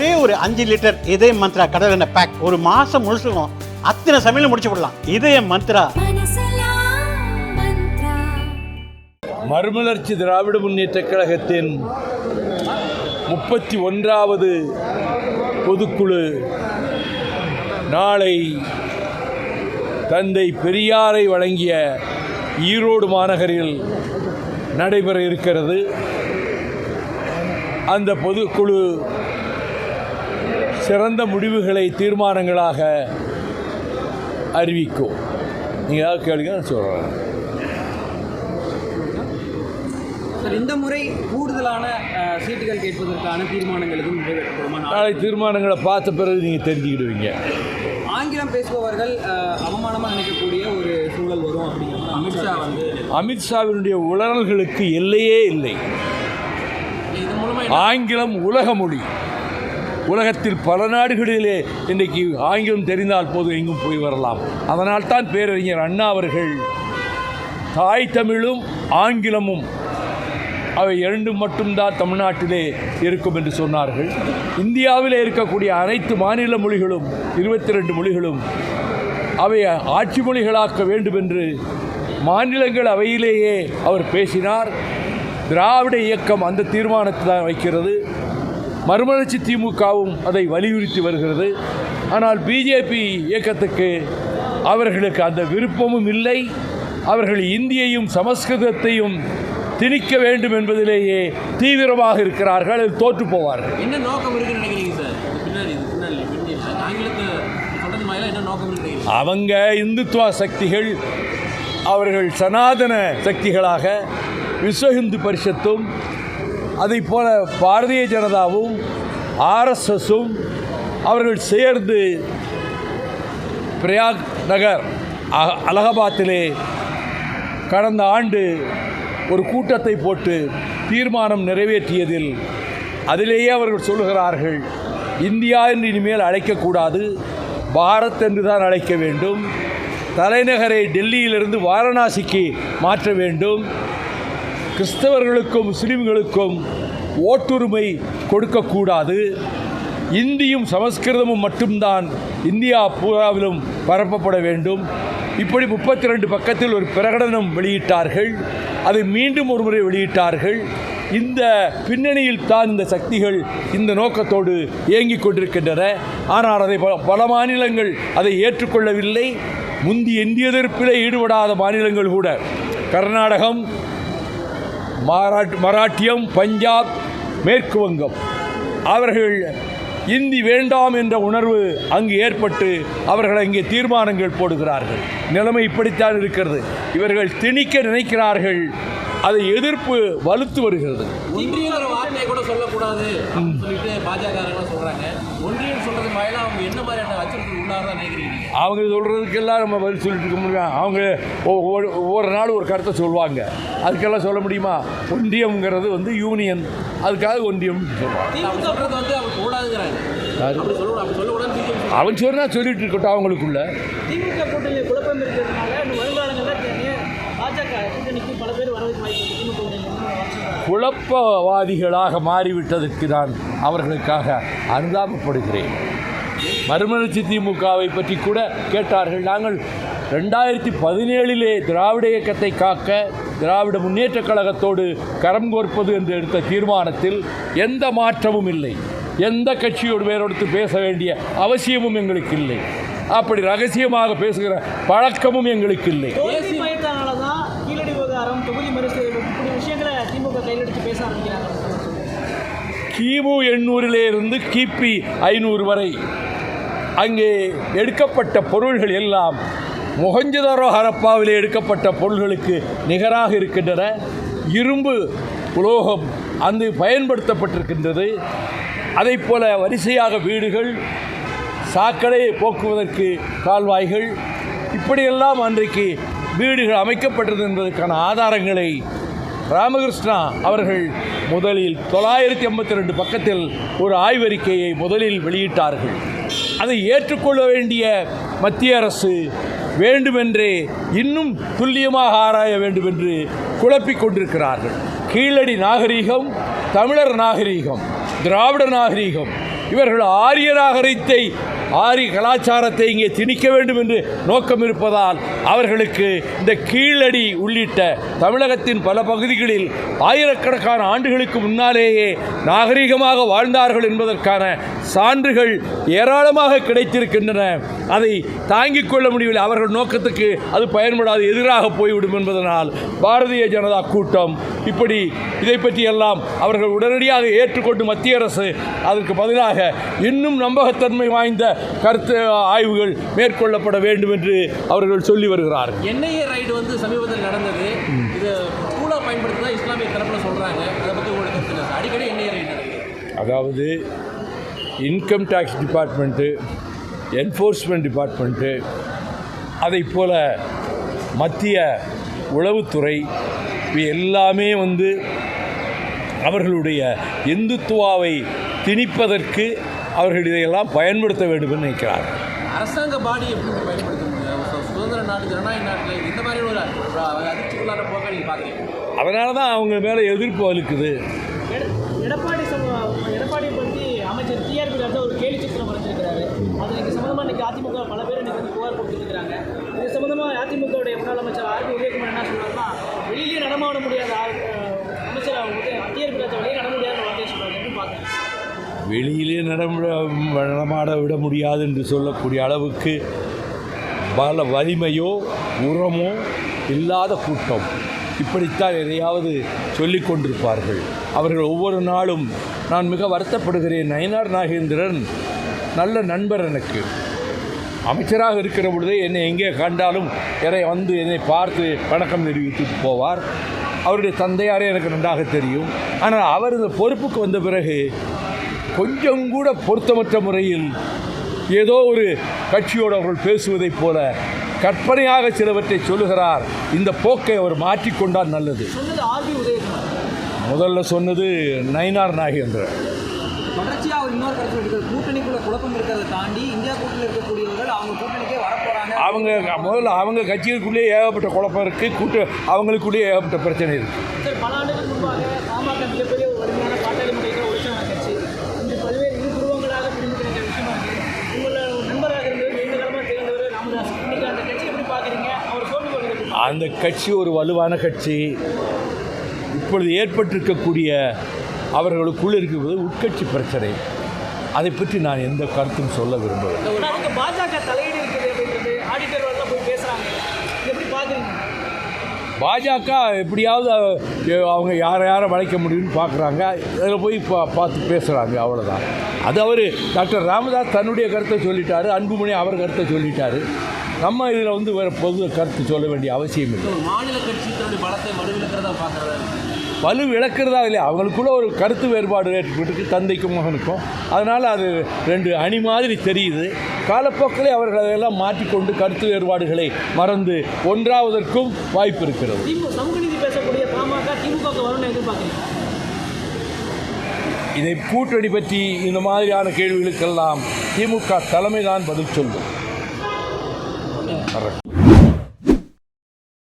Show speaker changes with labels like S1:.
S1: ஒரே ஒரு அஞ்சு லிட்டர் இதய மந்த்ரா கடல் எண்ணெய் பேக் ஒரு மாசம் முழுசுக்கும் அத்தனை சமையலும் முடிச்சு விடலாம். இதய மந்த்ரா.
S2: மறுமலர்ச்சி திராவிட முன்னேற்றக் கழகத்தின் முப்பத்தி ஒன்றாவது பொதுக்குழு நாளை தந்தை பெரியாரை வழங்கிய ஈரோடு மாநகரில் நடைபெற இருக்கிறது. அந்த பொதுக்குழு சிறந்த முடிவுகளை தீர்மானங்களாக அறிவிக்கும் நீங்கள் ஏதாவது கேளுங்க நான் சொல்கிறேன்
S3: சார் இந்த முறை கூடுதலான சீட்டுகள் கேட்பதற்கான தீர்மானங்கள் எதுவும் நிறைவேற்றப்படுமா
S2: நாளை தீர்மானங்களை பார்த்த பிறகு நீங்கள் தெரிஞ்சுக்கிடுவீங்க.
S3: ஆங்கிலம் பேசுபவர்கள் அஹ், அவமானமா நினைக்கக்கூடிய ஒரு சூழல் வரும் அப்படிங்கிற மாதிரி அமித்ஷா வந்து
S2: அமித்ஷாவினுடைய உளறல்களுக்கு எல்லையே இல்லை. ஆங்கிலம் உலக மொழி. உலகத்தில் பல நாடுகளிலே இன்றைக்கு ஆங்கிலம் தெரிந்தால் போதும் எங்கும் போய் வரலாம். அதனால் தான் பேரறிஞர் அண்ணா அவர்கள் தாய் தமிழும் ஆங்கிலமும் அவை இரண்டும் மட்டும்தான் தமிழ்நாட்டிலே இருக்கும் என்று சொன்னார்கள். இந்தியாவிலே இருக்கக்கூடிய அனைத்து மாநில மொழிகளும் இருபத்தி ரெண்டு மொழிகளும் அவை ஆட்சி மொழிகளாக்க வேண்டும் என்று மாநிலங்கள் அவையிலேயே அவர் பேசினார். திராவிட இயக்கம் அந்த தீர்மானத்தை தான் வைக்கிறது. மறுமலர்ச்சி திமுகவும் அதை வலியுறுத்தி வருகிறது. ஆனால் பிஜேபி இயக்கத்துக்கு அவர்களுக்கு அந்த விருப்பமும் இல்லை. அவர்கள் இந்தியையும் சமஸ்கிருதத்தையும் திணிக்க வேண்டும் என்பதிலேயே தீவிரமாக இருக்கிறார்கள். அதில் தோற்று போவார்கள்.
S4: என்ன நோக்கம் இருக்குன்னு நினைக்கிறீங்க சார்? பின்னாடி பின்னாடி
S2: அவங்க இந்துத்துவ சக்திகள் அவர்கள் சனாதன சக்திகளாக விஸ்வ இந்து பரிஷத்தும் அதைப் போல பாரதிய ஜனதாவும் ஆர்எஸ்எஸும் அவர்கள் சேர்ந்து பிரயாக் நகர் அலகாபாத்திலே கடந்த ஆண்டு ஒரு கூட்டத்தை போட்டு தீர்மானம் நிறைவேற்றியதில் அதிலேயே அவர்கள் சொல்லுகிறார்கள் இந்தியா என்று இனிமேல் அழைக்கக்கூடாது பாரத் என்று தான் அழைக்க வேண்டும் தலைநகரை டெல்லியிலிருந்து வாரணாசிக்கு மாற்ற வேண்டும் கிறிஸ்தவர்களுக்கும் முஸ்லீம்களுக்கும் ஓட்டுரிமை கொடுக்கக்கூடாது. இந்தியும் சமஸ்கிருதமும் மட்டும்தான் இந்தியா பூராவிலும் பரப்பப்பட வேண்டும். இப்படி முப்பத்தி ரெண்டு பக்கத்தில் ஒரு பிரகடனம் வெளியிட்டார்கள். அதை மீண்டும் ஒரு முறை வெளியிட்டார்கள். இந்த பின்னணியில் தான் இந்த சக்திகள் இந்த நோக்கத்தோடு இயங்கிக் கொண்டிருக்கின்றன. ஆனால் அதை பல- பல மாநிலங்கள் அதை ஏற்றுக்கொள்ளவில்லை. முந்தி இந்திய எதிர்ப்பிலே ஈடுபடாத மாநிலங்கள் கூட. கர்நாடகம் மாராட் மராட்டியம் பஞ்சாப் மேற்கு வங்கம். அவர்கள் இந்தி வேண்டாம் என்ற உணர்வு அங்கு ஏற்பட்டு அவர்கள் அங்கே தீர்மானங்கள் போடுகிறார்கள். நிலைமை இப்படித்தான் இருக்கிறது. இவர்கள் திணிக்க நினைக்கிறார்கள். அதை எதிர்ப்பு வலுத்து வருகிறது.
S4: கூட சொல்லக்கூடாது பாஜக சொல்றாங்க. ஒன்றியம் சொல்றது என்ன மாதிரியான நினைக்கிறீங்க?
S2: அவங்க சொல்கிறதுக்கெல்லாம் நம்ம பதில் சொல்லிட்டு இருக்க முடியும் அவங்க ஒவ்வொரு நாள் ஒரு கருத்தை சொல்லுவாங்க. அதுக்கெல்லாம் சொல்ல முடியுமா? ஒன்றியம்ங்கிறது வந்து யூனியன். அதுக்காக ஒன்றியம் சொல்லுவாங்க. அவன் சொன்னா சொல்லிட்டு இருக்கட்டும் அவங்களுக்குள்ள.
S5: திமுக குழப்பம் இருக்கிறதுனால
S2: குழப்பவாதிகளாக மாறிவிட்டதற்கு நான் அவர்களுக்காக அனுதாபப்படுகிறேன். மறுமலர்ச்சி திமுகவை பற்றி கூட கேட்டார்கள். நாங்கள் ரெண்டாயிரத்தி பதினேழிலே திராவிட இயக்கத்தை காக்க திராவிட முன்னேற்றக் கழகத்தோடு கரம் கோர்ப்பது என்று எடுத்த தீர்மானத்தில் எந்த மாற்றமும் இல்லை. எந்த கட்சியோடு வேறொடுத்து பேச வேண்டிய அவசியமும் எங்களுக்கு இல்லை. அப்படி ரகசியமாக பேசுகிற பழக்கமும் எங்களுக்கு இல்லை. கிமு எண்ணூறிலே இருந்து கிபி ஐநூறு வரை. அங்கே எடுக்கப்பட்ட பொருள்கள் எல்லாம் மொகஞ்சதாரோ ஹரப்பாவிலே எடுக்கப்பட்ட பொருள்களுக்கு நிகராக இருக்கின்றன. இரும்பு உலோகம் அங்கு பயன்படுத்தப்பட்டிருக்கின்றது. அதைப் போல வரிசையாக வீடுகள் சாக்கடை போக்குவதற்கு கால்வாய்கள் இப்படியெல்லாம் அன்றைக்கு வீடுகள் அமைக்கப்பட்டது என்பதற்கான ஆதாரங்களை ராமகிருஷ்ணா அவர்கள் முதலில் தொள்ளாயிரத்தி ஐம்பத்தி ரெண்டு பக்கத்தில் ஒரு ஆய்வறிக்கையை முதலில் வெளியிட்டார்கள். அதை ஏற்றுக்கொள்ள வேண்டிய மத்திய அரசு வேண்டுமென்றே இன்னும் துல்லியமாக ஆராய வேண்டும் என்று குழப்பிக் கொண்டிருக்கிறார்கள். கீழடி நாகரீகம் தமிழர் நாகரீகம் திராவிட நாகரீகம் இவர்கள் ஆரிய நாகரிகத்தை ஆரி கலாச்சாரத்தை இங்கே திணிக்க வேண்டும் என்று நோக்கம் இருப்பதால் அவர்களுக்கு இந்த கீழடி உள்ளிட்ட தமிழகத்தின் பல பகுதிகளில் ஆயிரக்கணக்கான ஆண்டுகளுக்கு முன்னாலேயே நாகரிகமாக வாழ்ந்தார்கள் என்பதற்கான சான்றுகள் ஏராளமாக கிடைத்திருக்கின்றன. அதை தாங்கிக் கொள்ள முடியவில்லை. அவர்கள் நோக்கத்துக்கு அது பயன்படாது எதிராக போய்விடும் என்பதனால் பாரதிய ஜனதா கூட்டம் இப்படி இதை பற்றியெல்லாம் அவர்கள் உடனடியாக ஏற்றுக்கொண்டு மத்திய அரசு அதற்கு பதிலாக இன்னும் நம்பகத்தன்மை வாய்ந்த கருத்து ஆய்வுகள் மேற்கொள்ளப்பட வேண்டும் என்று அவர்கள் சொல்லி வருகிறார்கள்.
S4: என்ஐஏ ரைடு வந்து சமீபத்தில் நடந்தது. இது கூட பயன்படுத்தி இஸ்லாமிய தரப்புல சொல்றாங்க. அதை பத்தி உங்களுக்கு? அடிக்கடி என்ஐஏ ரைடு
S2: அதாவது income tax department enforcement department அதைப் போல மத்திய உளவுத்துறை இவை எல்லாமே வந்து அவர்களுடைய இந்துத்துவாவை திணிப்பதற்கு அவர்கள் இதையெல்லாம் பயன்படுத்த வேண்டும் என்று நினைக்கிறார்கள்
S4: அரசாங்க பாடி சுதந்திர நாடு ஜனநாயக நாட்டில் இந்த மாதிரி ஒரு அதிர்ச்சிக்குள்ளான போக்க நீங்கள் பார்க்குறீங்க
S2: அதனால தான் அவங்க மேலே எதிர்ப்பு வலுக்குது
S5: எட- எடப்பாடி எடப்பாடியை பற்றி அமைச்சர் டிஆர்பி ராஜா ஒரு கேலி சித்திரம் வரைஞ்சிருக்கிறாரு. அது இன்னைக்கு சம்மந்தமாக இன்னைக்கு அதிமுக பல பேர் இன்னைக்கு வந்து புகார் கொடுத்துருக்காங்க இது சம்மந்தமாக அதிமுகவுடைய முன்னாள் அமைச்சர் ஆர்பி உதயகுமார் என்ன சொல்றாருன்னா வெளியிலேயே நடமாட முடியாத ஆள், அஹ், அமைச்சர் டிஆர்பி ராஜா வெளியே நட முடியாத வார்த்தையை சொல்றாரு எப்படி பார்க்குறேன்
S2: வெளியிலே நடமுட நடமாட விட முடியாது என்று சொல்லக்கூடிய அளவுக்கு பல வலிமையோ உரமோ இல்லாத கூட்டம். இப்படித்தான் எதையாவது சொல்லிக் கொண்டிருப்பார்கள். அவர்கள் ஒவ்வொரு நாளும் நான் மிக வருத்தப்படுகிறேன் நயனார் நாகேந்திரன் நல்ல நண்பர் எனக்கு. அமைச்சராக இருக்கிற பொழுதே என்னை எங்கே கண்டாலும் என்னை வந்து என்னை பார்த்து வணக்கம் தெரிவித்து போவார். அவருடைய தந்தையாரே எனக்கு நன்றாக தெரியும். ஆனால் அவர் இந்த பொறுப்புக்கு வந்த பிறகு கொஞ்சம் கூட பொருத்தமற்ற முறையில் ஏதோ ஒரு கட்சியோடு அவர்கள் பேசுவதைப் போல கற்பனையாக சிலவற்றை சொல்லுகிறார். இந்த போக்கை அவர் மாற்றிக்கொண்டால் நல்லது. முதல்ல சொன்னது நயினார் நாகேந்திரன்.
S3: அவங்க
S2: முதல்ல அவங்க கட்சிகளுக்குள்ளேயே ஏகப்பட்ட குழப்பம் இருக்குது கூட்டு அவங்களுக்குள்ளேயே ஏகப்பட்ட பிரச்சனை இருக்குது
S5: சார் பல ஆண்டுகளுக்கு முன்பாக பாமக மிகப்பெரிய ஒரு வலிமையான பாட்டாளி முறையில் உழைச்சவன கட்சி இன்று பல்வேறு இரு துருவங்களாக பிரிந்து கிடைக்கிற விஷயமா இருக்கு உங்களோட ஒரு நண்பராக இருந்தவர் நீண்ட காலமாக திகழ்ந்தவர் ராமதாஸ் இன்னைக்கு அந்த கட்சி எப்படி பார்க்குறீங்க அவர் சோர்ந்து வருகிறது
S2: அந்த கட்சி ஒரு வலுவான கட்சி. இப்பொழுது ஏற்பட்டிருக்கக்கூடிய அவர்களுக்குள் இருக்கிறது உட்கட்சி பிரச்சனை. அதை பற்றி நான் எந்த கருத்தும் சொல்ல
S5: அதுக்கு பாஜக
S2: பாஜக எப்படியாவது அவங்க யாரை யாரை வளைக்க முடியும்னு பார்க்குறாங்க அதில் போய் பா பார்த்து பேசுகிறாங்க அவ்வளோதான் அது அவர் டாக்டர் ராமதாஸ் தன்னுடைய கருத்தை சொல்லிட்டாரு அன்புமணி அவர் கருத்தை சொல்லிட்டாரு. நம்ம இதில் வந்து வேறு பொது கருத்து சொல்ல வேண்டிய அவசியம் இல்லை.
S4: மாநில கட்சி தன்னுடைய பலத்தை வலுவிழக்கிறதா பார்க்குறதா?
S2: வலு விளக்குறதா இல்லையா? அவங்களுக்குள்ள ஒரு கருத்து வேறுபாடு ஏற்பட்டுருக்கு தந்தைக்கும் மகனுக்கும். அதனால் அது ரெண்டு அணி மாதிரி தெரியுது. காலப்போக்கிலே அவர்கள் அதையெல்லாம் மாற்றிக்கொண்டு கருத்து வேறுபாடுகளை மறந்து ஒன்றாவதற்கும் வாய்ப்பு இருக்கிறது. இதை கூட்டணி பற்றி இந்த மாதிரியான கேள்விகளுக்கெல்லாம் திமுக தலைமை தான் பதில் சொல்லும். Arre.